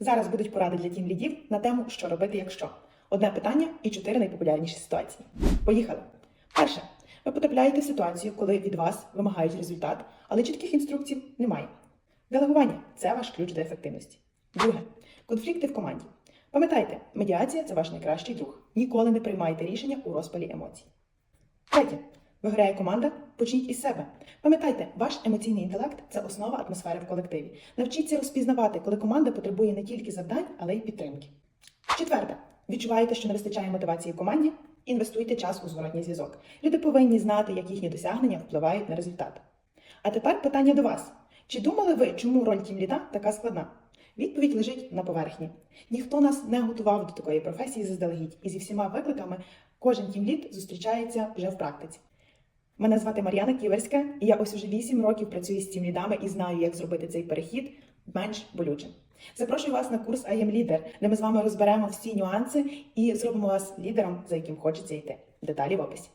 Зараз будуть поради для тім лідів на тему, що робити, якщо. Одне питання і чотири найпопулярніші ситуації. Поїхали. Перше. Ви потрапляєте в ситуацію, коли від вас вимагають результат, але чітких інструкцій немає. Делегування це ваш ключ до ефективності. Друге. Конфлікти в команді. Пам'ятайте, медіація це ваш найкращий друг. Ніколи не приймайте рішення у розпалі емоцій. Третє. Виграє команда, почніть із себе. Пам'ятайте, ваш емоційний інтелект це основа атмосфери в колективі. Навчіться розпізнавати, коли команда потребує не тільки завдань, але й підтримки. Четверте. Відчуваєте, що не вистачає мотивації команді? Інвестуйте час у зворотній зв'язок. Люди повинні знати, як їхні досягнення впливають на результат. А тепер питання до вас: чи думали ви, чому роль тімліда така складна? Відповідь лежить на поверхні. Ніхто нас не готував до такої професії заздалегідь, і зі всіма викликами кожен тімлід зустрічається вже в практиці. Мене звати Мар'яна Ківерська, і я ось уже 8 років працюю з тімлідами і знаю, як зробити цей перехід менш болючим. Запрошую вас на курс am Leader, де ми з вами розберемо всі нюанси і зробимо вас лідером, за яким хочеться йти. Деталі в описі.